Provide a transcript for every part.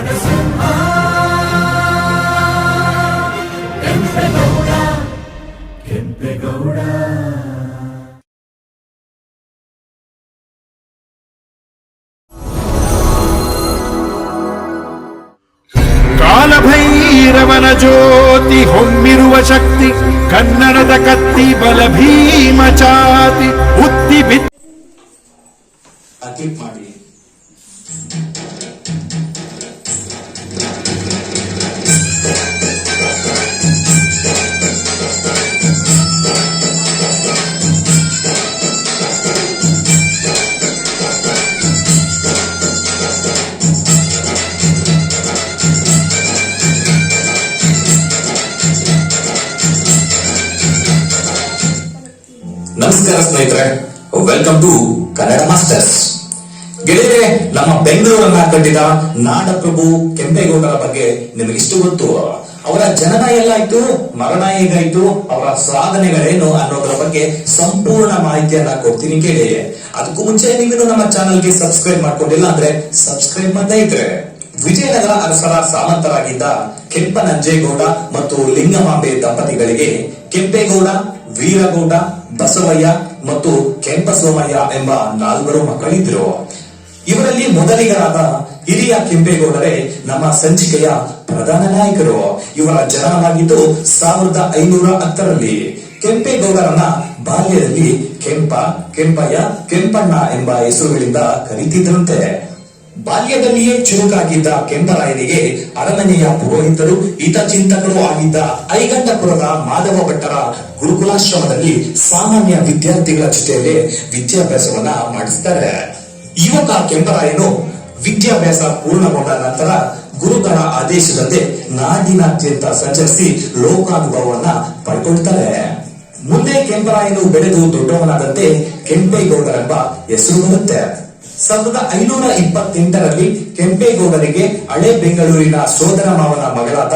ನರಸಿಂಹ ಕೆಂಪೇಗೌಡ ಕೆಂಪೇಗೌಡ ಕಾಲಭೈರವನ ಜ್ಯೋತಿ ಹೊಮ್ಮಿರುವ ಶಕ್ತಿ ಕನ್ನಡದ ಕತ್ತಿ ಬಲ ಭೀಮ ಚಾತಿ ಉತ್ತಿ ಬಿತ್ತಿ ಕ್ಲಿಕ್ ಮಾಡಿ ನಮಸ್ಕಾರ ಸ್ನೇಹಿತರೆ ವೆಲ್ಕಮ್ ಟು ಕನ್ನಡ ಮಾಸ್ಟರ್ಸ್ ಗೆಳೆಯರೆ, ನಮ್ಮ ಬೆಂಗಳೂರನ್ನ ಕಟ್ಟಿದ ನಾಡಪ್ರಭು ಕೆಂಪೇಗೌಡರ ಬಗ್ಗೆ ನಿಮಗಿಷ್ಟು ಗೊತ್ತು. ಅವರ ಜನನ ಎಲ್ಲಾಯ್ತು, ಮರಣ ಹೇಗಾಯ್ತು, ಅವರ ಸಾಧನೆಗಳೇನು ಅನ್ನೋದರ ಬಗ್ಗೆ ಸಂಪೂರ್ಣ ಮಾಹಿತಿಯನ್ನ ಕೊಡ್ತೀನಿ ಕೇಳಿ. ಅದಕ್ಕೂ ಮುಂಚೆ ನೀವಿನ್ನು ನಮ್ಮ ಚಾನಲ್ಗೆ ಸಬ್ಸ್ಕ್ರೈಬ್ ಮಾಡ್ಕೊಂಡಿಲ್ಲ ಅಂದ್ರೆ ಸಬ್ಸ್ಕ್ರೈಬ್ ಮಾಡ್ತಾ ಇದ್ರೆ. ವಿಜಯನಗರ ಅರಸರ ಸಾಮಂತರಾಗಿದ್ದ ಕೆಂಪನಂಜೇಗೌಡ ಮತ್ತು ಲಿಂಗಮಾಂಬೆ ದಂಪತಿಗಳಿಗೆ ಕೆಂಪೇಗೌಡ ವೀರಗೌಡ ಬಸವಯ್ಯ ಮತ್ತು ಕೆಂಪಸೋಮಯ್ಯ ಎಂಬ ನಾಲ್ವರು ಮಕ್ಕಳಿದ್ರು. ಇವರಲ್ಲಿ ಮೊದಲಿಗರಾದ ಹಿರಿಯ ಕೆಂಪೇಗೌಡರೇ ನಮ್ಮ ಸಂಚಿಕೆಯ ಪ್ರಧಾನ ನಾಯಕರು. ಇವರ ಜನನವಾಗಿದ್ದು ಸಾವಿರದ ಐನೂರ ಹತ್ತರಲ್ಲಿ. ಕೆಂಪೇಗೌಡರನ್ನ ಬಾಲ್ಯದಲ್ಲಿ ಕೆಂಪ, ಕೆಂಪಯ್ಯ, ಕೆಂಪಣ್ಣ ಎಂಬ ಹೆಸರುಗಳಿಂದ ಕರೀತಿದ್ರಂತೆ. ಬಾಲ್ಯದಲ್ಲಿಯೇ ಚುರುಕಾಗಿದ್ದ ಕೆಂಪರಾಯನಿಗೆ ಅರಮನೆಯ ಪುರೋಹಿತರು ಹಿತಚಿಂತಕರು ಆಗಿದ್ದ ಐಗಂಟಪುರದ ಮಾಧವ ಭಟ್ಟರ ಗುರುಕುಲಾಶ್ರಮದಲ್ಲಿ ಸಾಮಾನ್ಯ ವಿದ್ಯಾರ್ಥಿಗಳ ಜೊತೆಯಲ್ಲಿ ವಿದ್ಯಾಭ್ಯಾಸವನ್ನ ಮಾಡಿಸ್ತಾರೆ. ಯುವಕ ಕೆಂಪರಾಯನು ವಿದ್ಯಾಭ್ಯಾಸ ಪೂರ್ಣಗೊಂಡ ನಂತರ ಗುರುಗಳ ಆದೇಶದಂತೆ ನಾಡಿನಾದ್ಯಂತ ಸಂಚರಿಸಿ ಲೋಕಾನುಭವವನ್ನ ಪಡ್ಕೊಳ್ತಾರೆ ಮುಂದೆ ಕೆಂಪರಾಯನು ಬೆಳೆದು ದೊಡ್ಡವನಾದಂತೆ ಕೆಂಪೇಗೌಡರೆಂಬ ಹೆಸರು ಬರುತ್ತೆ. ಸಾವಿರದ ಐನೂರ ಇಪ್ಪತ್ತೆಂಟರಲ್ಲಿ ಕೆಂಪೇಗೌಡರಿಗೆ ಹಳೆ ಬೆಂಗಳೂರಿನ ಸೋದರ ಮಾವನ ಮಗಳಾದ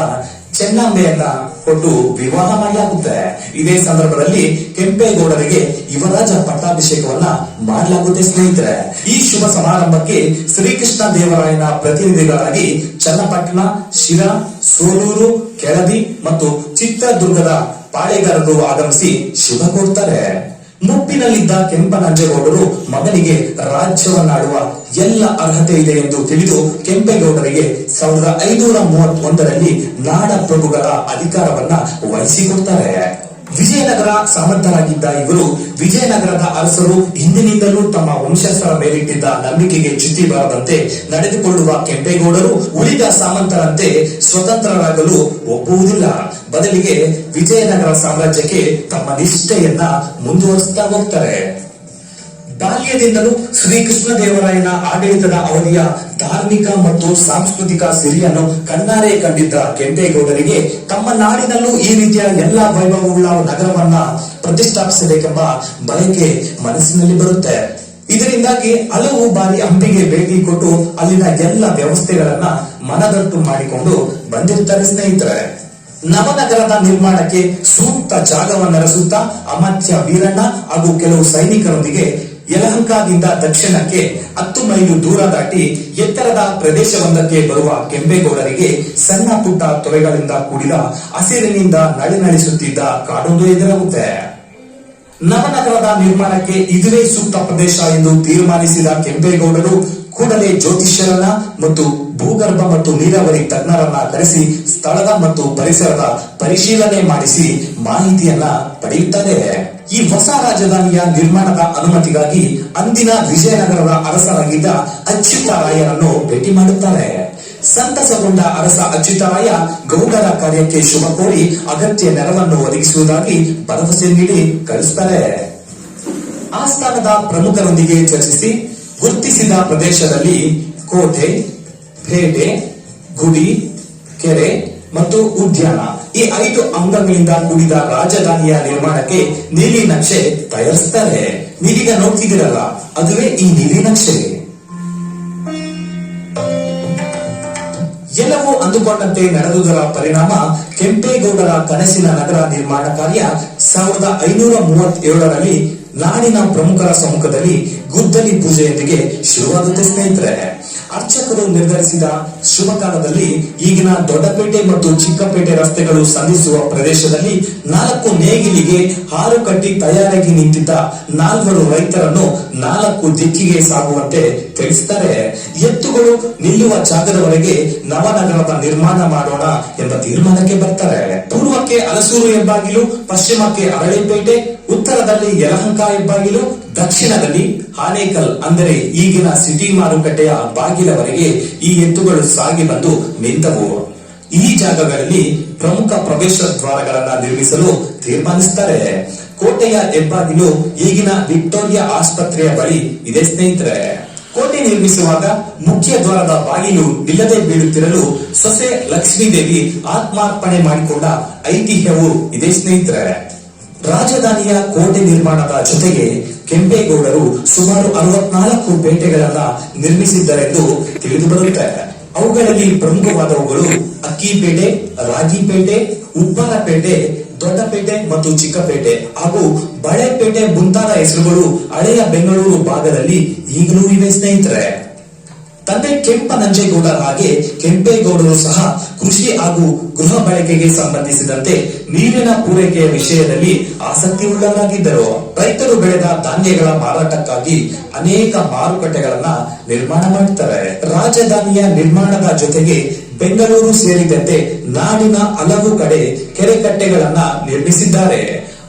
ಚೆನ್ನಾಂಬೆಯನ್ನ ಕೊಟ್ಟು ವಿವಾಹ ಮಾಡಲಾಗುತ್ತೆ ಇದೇ ಸಂದರ್ಭದಲ್ಲಿ ಕೆಂಪೇಗೌಡರಿಗೆ ಯುವರಾಜ ಪಟ್ಟಾಭಿಷೇಕವನ್ನ ಮಾಡಲಾಗುತ್ತೆ ಸ್ನೇಹಿತರೆ. ಈ ಶುಭ ಸಮಾರಂಭಕ್ಕೆ ಶ್ರೀಕೃಷ್ಣ ದೇವರಾಯನ ಪ್ರತಿನಿಧಿಗಳಾಗಿ ಚನ್ನಪಟ್ಟಣ, ಶಿರಾ, ಸೋಲೂರು, ಕೆಳದಿ ಮತ್ತು ಚಿತ್ರದುರ್ಗದ ಪಾಳೆಗಾರರು ಆಗಮಿಸಿ ಶುಭ ಕೋರ್ತಾರೆ. ಮುಪ್ಪಿನಲ್ಲಿದ್ದ ಕೆಂಪನಂಜೇಗೌಡರು ಮಗನಿಗೆ ರಾಜ್ಯವನ್ನಾಡುವ ಎಲ್ಲ ಅರ್ಹತೆ ಇದೆ ಎಂದು ತಿಳಿದು ಕೆಂಪೇಗೌಡರಿಗೆ ಸಾವಿರದ ಐನೂರ ಮೂವತ್ತೊಂದರಲ್ಲಿ ನಾಡ ಪ್ರಭುಗಳ ಅಧಿಕಾರವನ್ನ ವಹಿಸಿಕೊಡ್ತಾರೆ ವಿಜಯನಗರ ಸಮರ್ಥರಾಗಿದ್ದ ಇವರು ವಿಜಯನಗರದ ಅರಸರು ಹಿಂದಿನಿಂದಲೂ ತಮ್ಮ ವಂಶಸ್ಥರ ಮೇಲಿಟ್ಟಿದ್ದ ನಂಬಿಕೆಗೆ ಚ್ಯುತಿ ಬರದಂತೆ ನಡೆದುಕೊಳ್ಳುವ ಕೆಂಪೇಗೌಡರು ಉಳಿದ ಸಾಮಂತರಂತೆ ಸ್ವತಂತ್ರರಾಗಲು ಒಪ್ಪುವುದಿಲ್ಲ. ಬದಲಿಗೆ ವಿಜಯನಗರ ಸಾಮ್ರಾಜ್ಯಕ್ಕೆ ತಮ್ಮ ನಿಷ್ಠೆಯನ್ನ ಮುಂದುವರಿಸ್ತಾ ಹೋಗ್ತಾರೆ. ಬಾಲ್ಯದಿಂದಲೂ ಶ್ರೀಕೃಷ್ಣ ದೇವರಾಯನ ಆಡಳಿತದ ಅವಧಿಯ ಧಾರ್ಮಿಕ ಮತ್ತು ಸಾಂಸ್ಕೃತಿಕ ಸಿರಿಯನ್ನು ಕಣ್ಣಾರೆ ಕಂಡಿದ್ದ ಕೆಂಪೇಗೌಡರಿಗೆ ತಮ್ಮ ನಾಡಿನಲ್ಲೂ ಈ ರೀತಿಯ ಎಲ್ಲ ವೈಭವವುಳ್ಳ ನಗರವನ್ನ ಪ್ರತಿಷ್ಠಾಪಿಸಬೇಕೆಂಬ ಬಯಕೆ ಮನಸ್ಸಿನಲ್ಲಿ ಬರುತ್ತೆ. ಇದರಿಂದಾಗಿ ಹಲವು ಬಾರಿ ಹಂಪಿಗೆ ಭೇಟಿ ಕೊಟ್ಟು ಅಲ್ಲಿನ ಎಲ್ಲ ವ್ಯವಸ್ಥೆಗಳನ್ನ ಮನದಟ್ಟು ಮಾಡಿಕೊಂಡು ಬಂದಿರ್ತಾರೆ ಸ್ನೇಹಿತರೆ. ನವನಗರದ ನಿರ್ಮಾಣಕ್ಕೆ ಸೂಕ್ತ ಜಾಗವನ್ನರಸುತ್ತಾ ಅಮಾತ್ಯ ವೀರಣ್ಣ ಹಾಗೂ ಕೆಲವು ಸೈನಿಕರೊಂದಿಗೆ ಯಲಹಂಕದಿಂದ ದಕ್ಷಿಣಕ್ಕೆ ಹತ್ತು ಮೈಲು ದೂರ ದಾಟಿ ಎತ್ತರದ ಪ್ರದೇಶವೊಂದಕ್ಕೆ ಬರುವ ಕೆಂಪೇಗೌಡರಿಗೆ ಸಣ್ಣ ಪುಟ್ಟ ತೊರೆಗಳಿಂದ ಕೂಡಿದ ಹಸಿರಿನಿಂದ ನಳಿನಳಿಸುತ್ತಿದ್ದ ಕಾಡೊಂದು ಎದುರಾಗುತ್ತೆ. ನವನಗರದ ನಿರ್ಮಾಣಕ್ಕೆ ಇದುವೇ ಸೂಕ್ತ ಪ್ರದೇಶ ಎಂದು ತೀರ್ಮಾನಿಸಿದ ಕೆಂಪೇಗೌಡರು ಕೂಡಲೇ ಜ್ಯೋತಿಷ್ಯರನ್ನ ಮತ್ತು ಭೂಗರ್ಭ ಮತ್ತು ನೀರಾವರಿ ತಜ್ಞರನ್ನ ಕರೆಸಿ ಸ್ಥಳದ ಮತ್ತು ಪರಿಸರದ ಪರಿಶೀಲನೆ ಮಾಡಿಸಿ ಮಾಹಿತಿಯನ್ನ ಪಡೆಯುತ್ತಾರೆ. ಈ ಹೊಸ ರಾಜಧಾನಿಯ ನಿರ್ಮಾಣದ ಅನುಮತಿಗಾಗಿ ಅಂದಿನ ವಿಜಯನಗರದ ಅರಸರಾಗಿದ್ದ ಅಚ್ಯುತರಾಯರನ್ನು ಭೇಟಿ ಮಾಡುತ್ತಾರೆ. ಸಂತಸಗೊಂಡ ಅರಸ ಅಚ್ಯುತರಾಯ ಗೌಡರ ಕಾರ್ಯಕ್ಕೆ ಶುಭ ಕೋರಿ ಅಗತ್ಯ ನೆರವನ್ನು ಒದಗಿಸುವುದಾಗಿ ಭರವಸೆ ನೀಡಿ ಕಳಿಸ್ತಾರೆ. ಆಸ್ಥಾನದ ಪ್ರಮುಖರೊಂದಿಗೆ ಚರ್ಚಿಸಿ ಗುರುತಿಸಿದ ಪ್ರದೇಶದಲ್ಲಿ ಕೋಟೆ ಪೇಟೆ ಗುಡಿ, ಕೆರೆ ಮತ್ತು ಉದ್ಯಾನ. ಈ ಐದು ಅಂಗಗಳಿಂದ ಕೂಡಿದ ರಾಜಧಾನಿಯ ನಿರ್ಮಾಣಕ್ಕೆ ನೀಲಿ ನಕ್ಷೆ ತಯಾರಿಸ್ತಾರೆ ನೀವೀಗ ನೋಡ್ತಿದ್ದೀರಲ್ಲ, ಅದುವೇ ಈ ನೀಲಿ ನಕ್ಷೆ. ಎಲ್ಲವೂ ಅಂದುಕೊಂಡಂತೆ ನಡೆದುದರ ಪರಿಣಾಮ ಕೆಂಪೇಗೌಡರ ಕನಸಿನ ನಗರ ನಿರ್ಮಾಣ ಕಾರ್ಯ ಸಾವಿರದ ಐನೂರ ಮೂವತ್ತೇಳರಲ್ಲಿ ನಾಡಿನ ಪ್ರಮುಖರ ಸಮ್ಮುಖದಲ್ಲಿ ಗುದ್ದಲಿ ಪೂಜೆಯೊಂದಿಗೆ ಶುರುವಾಗುತ್ತೆ ಸ್ನೇಹಿತರೆ. ಅರ್ಚಕರು ನಿರ್ಧರಿಸಿದ ಶುಭಕಾಲದಲ್ಲಿ ಈಗಿನ ದೊಡ್ಡಪೇಟೆ ಮತ್ತು ಚಿಕ್ಕಪೇಟೆ ರಸ್ತೆಗಳು ಸಂಧಿಸುವ ಪ್ರದೇಶದಲ್ಲಿ ನಾಲ್ಕು ನೇಗಿಲಿಗೆ ಹಾರು ಕಟ್ಟಿ ತಯಾರಾಗಿ ನಿಂತಿದ್ದ ನಾಲ್ವರು ರೈತರನ್ನು ನಾಲ್ಕು ದಿಕ್ಕಿಗೆ ಸಾಗುವಂತೆ ತಿಳಿಸಿದ್ದಾರೆ. ಎತ್ತುಗಳು ನಿಲ್ಲುವ ಜಾಗದವರೆಗೆ ನವನಗರದ ನಿರ್ಮಾಣ ಮಾಡೋಣ ಎಂಬ ತೀರ್ಮಾನಕ್ಕೆ ಬರ್ತಾರೆ. ಪೂರ್ವಕ್ಕೆ ಅಲಸೂರು ಎಂಬಾಗಿಲು ಪಶ್ಚಿಮಕ್ಕೆ ಅರಳಿಪೇಟೆ ಉತ್ತರದಲ್ಲಿ ಯಲಹಂಕ ಹೆಬ್ಬಾಗಿಲು ದಕ್ಷಿಣದಲ್ಲಿ ಆನೇಕಲ್ ಅಂದರೆ ಈಗಿನ ಸಿಟಿ ಮಾರುಕಟ್ಟೆಯ ಬಾಗಿಲವರೆಗೆ ಈ ಎತ್ತುಗಳು ಸಾಗಿ ಬಂದು ನಿಂತವು. ಈ ಜಾಗಗಳಲ್ಲಿ ಪ್ರಮುಖ ಪ್ರವೇಶ ದ್ವಾರಗಳನ್ನ ನಿರ್ಮಿಸಲು ತೀರ್ಮಾನಿಸುತ್ತಾರೆ ಕೋಟೆಯ ಹೆಬ್ಬಾಗಿಲು ಈಗಿನ ವಿಕ್ಟೋರಿಯಾ ಆಸ್ಪತ್ರೆಯ ಬಳಿ ಇದೆ, ಸ್ನೇಹಿತರೆ. ಕೋಟೆ ನಿರ್ಮಿಸುವಾಗ ಮುಖ್ಯ ದ್ವಾರದ ಬಾಗಿಲು ಇಲ್ಲದೆ ಬೀಳುತ್ತಿರಲು ಸೊಸೆ ಲಕ್ಷ್ಮೀದೇವಿ ಆತ್ಮಾರ್ಪಣೆ ಮಾಡಿಕೊಂಡ ಐತಿಹ್ಯವು ಇದೆ, ಸ್ನೇಹಿತರೆ. ರಾಜಧಾನಿಯ ಕೋಟೆ ನಿರ್ಮಾಣದ ಜೊತೆಗೆ ಕೆಂಪೇಗೌಡರು ಸುಮಾರು ಅರವತ್ನಾಲ್ಕು ಪೇಟೆಗಳನ್ನ ನಿರ್ಮಿಸಿದ್ದರೆಂದು ತಿಳಿದು ಬರುತ್ತೆ. ಅವುಗಳಲ್ಲಿ ಪ್ರಮುಖವಾದವುಗಳು ಅಕ್ಕಿಪೇಟೆ, ರಾಗಿಪೇಟೆ ಉಪ್ಪಾರಪೇಟೆ ದೊಡ್ಡಪೇಟೆ ಮತ್ತು ಚಿಕ್ಕಪೇಟೆ. ಹಾಗೂ ಬಳೆಪೇಟೆ ಮುಂತಾದ ಹೆಸರುಗಳು ಹಳೆಯ ಬೆಂಗಳೂರು ಭಾಗದಲ್ಲಿ ಈಗಲೂ ಇವೆ ಸ್ನೇಹಿತರೆ. ತಂದೆ ಕೆಂಪ ನಂಜೇಗೌಡರ ಹಾಗೆ ಕೆಂಪೇಗೌಡರು ಸಹ ಕೃಷಿ ಹಾಗೂ ಗೃಹ ಬಳಕೆಗೆ ಸಂಬಂಧಿಸಿದಂತೆ ನೀರಿನ ಪೂರೈಕೆಯ ವಿಷಯದಲ್ಲಿ ಆಸಕ್ತಿ ಉಳ್ಳವರಾಗಿದ್ದರು. ರೈತರು ಬೆಳೆದ ಧಾನ್ಯಗಳ ಮಾರಾಟಕ್ಕಾಗಿ ಅನೇಕ ಮಾರುಕಟ್ಟೆಗಳನ್ನ ನಿರ್ಮಾಣ ಮಾಡುತ್ತಾರೆ ರಾಜಧಾನಿಯ ನಿರ್ಮಾಣದ ಜೊತೆಗೆ ಬೆಂಗಳೂರು ಸೇರಿದಂತೆ ನಾಡಿನ ಹಲವು ಕಡೆ ಕೆರೆಕಟ್ಟೆಗಳನ್ನ ನಿರ್ಮಿಸಿದ್ದಾರೆ.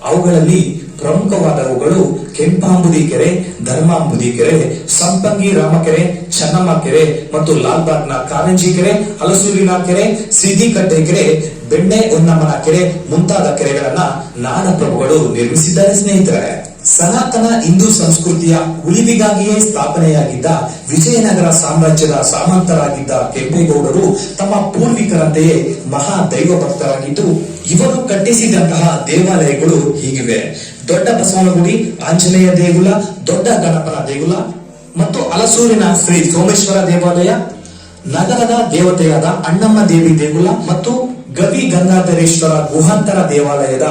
ಅವುಗಳಲ್ಲಿ ಪ್ರಮುಖವಾದವುಗಳು ಕೆಂಪಾಂಬುದಿ ಕೆರೆ, ಧರ್ಮಾಂಬುದಿ ಕೆರೆ, ಸಂಪಂಗಿ ರಾಮಕೆರೆ, ಚನ್ನಮ್ಮ ಕೆರೆ ಮತ್ತು ಲಾಲ್ಬಾಗ್ನ ಕಾರಂಜಿ ಕೆರೆ, ಹಲಸೂರಿನ ಕೆರೆ, ಸಿದ್ದಿಕಟ್ಟೆ ಕೆರೆ, ಬೆಣ್ಣೆ ಹೊನ್ನಮ್ಮನ ಕೆರೆ ಮುಂತಾದ ಕೆರೆಗಳನ್ನ ನಾಡ ಪ್ರಭುಗಳು ನಿರ್ಮಿಸಿದ್ದಾರೆ ಸ್ನೇಹಿತರೆ. ಸನಾತನ ಹಿಂದೂ ಸಂಸ್ಕೃತಿಯ ಉಳಿವಿಗಾಗಿಯೇ ಸ್ಥಾಪನೆಯಾಗಿದ್ದ ವಿಜಯನಗರ ಸಾಮ್ರಾಜ್ಯದ ಸಾಮಂತರಾಗಿದ್ದ ಕೆಂಪೇಗೌಡರು ತಮ್ಮ ಪೂರ್ವಿಕರಂತೆಯೇ ಮಹಾ ದೈವ ಭಕ್ತರಾಗಿದ್ದು, ಇವರು ಕಟ್ಟಿಸಿದಂತಹ ದೇವಾಲಯಗಳು ಹೀಗಿವೆ. ದೊಡ್ಡ ಬಸವನಗುಡಿ, ಆಂಜನೇಯ ದೇಗುಲ, ದೊಡ್ಡ ಗಣಪನ ದೇಗುಲ ಮತ್ತು ಹಲಸೂರಿನ ಶ್ರೀ ಸೋಮೇಶ್ವರ ದೇವಾಲಯ, ನಗರದ ದೇವತೆಯಾದ ಅಣ್ಣಮ್ಮ ದೇವಿ ದೇಗುಲ ಮತ್ತು ಗವಿ ಗಂಗಾಧರೇಶ್ವರ ಗುಹಾಂತರ ದೇವಾಲಯದ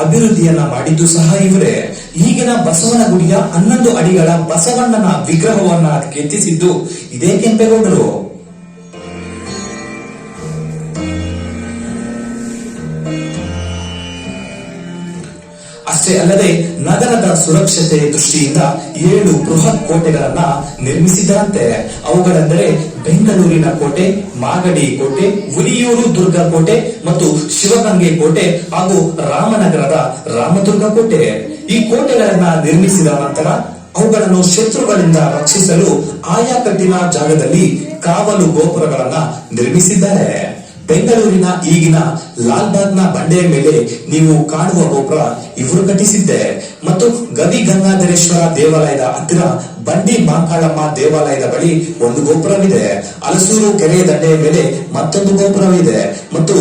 ಅಭಿವೃದ್ಧಿಯನ್ನ ಮಾಡಿದ್ದು ಸಹ ಇವರೇ. ಈಗಿನ ಬಸವನಗುಡಿಯ ಹನ್ನೊಂದು ಅಡಿಗಳ ಬಸವಣ್ಣನ ವಿಗ್ರಹವನ್ನ ಕೆತ್ತಿಸಿದ್ದು ಇದೇ ಕೆಂಪೇಗೌಡರು. ಅಷ್ಟೇ ಅಲ್ಲದೆ ನಗರದ ಸುರಕ್ಷತೆ ದೃಷ್ಟಿಯಿಂದ ಏಳು ಬೃಹತ್ ಕೋಟೆಗಳನ್ನ ನಿರ್ಮಿಸಿದರಂತೆ ಅವುಗಳೆಂದರೆ ಬೆಂಗಳೂರಿನ ಕೋಟೆ, ಮಾಗಡಿ ಕೋಟೆ, ಹುಲಿಯೂರು ದುರ್ಗ ಕೋಟೆ ಮತ್ತು ಶಿವಗಂಗೆ ಕೋಟೆ ಹಾಗೂ ರಾಮನಗರದ ರಾಮದುರ್ಗ ಕೋಟೆ. ಈ ಕೋಟೆಗಳನ್ನ ನಿರ್ಮಿಸಿದ ನಂತರ ಅವುಗಳನ್ನು ಶತ್ರುಗಳಿಂದ ರಕ್ಷಿಸಲು ಆಯಾ ಕಟ್ಟಿನ ಜಾಗದಲ್ಲಿ ಕಾವಲು ಗೋಪುರಗಳನ್ನ ನಿರ್ಮಿಸಿದ್ದಾರೆ. ಬೆಂಗಳೂರಿನ ಈಗಿನ ಲಾಲ್ಬಾಗ್ನ ಬಂಡೆಯ ಮೇಲೆ ನೀವು ಕಾಣುವ ಗೋಪುರ ಇವರು ಕಟ್ಟಿಸಿದ್ದೆ. ಮತ್ತು ಗವಿ ಗಂಗಾಧರೇಶ್ವರ ದೇವಾಲಯದ ಹತ್ತಿರ ಬಂಡಿ ಮಾಕಾಳಮ್ಮ ದೇವಾಲಯದ ಬಳಿ ಒಂದು ಗೋಪುರವಿದೆ. ಅಲಸೂರು ಕೆರೆಯ ದಂಡೆಯ ಮೇಲೆ ಮತ್ತೊಂದು ಗೋಪುರವಿದೆ. ಮತ್ತು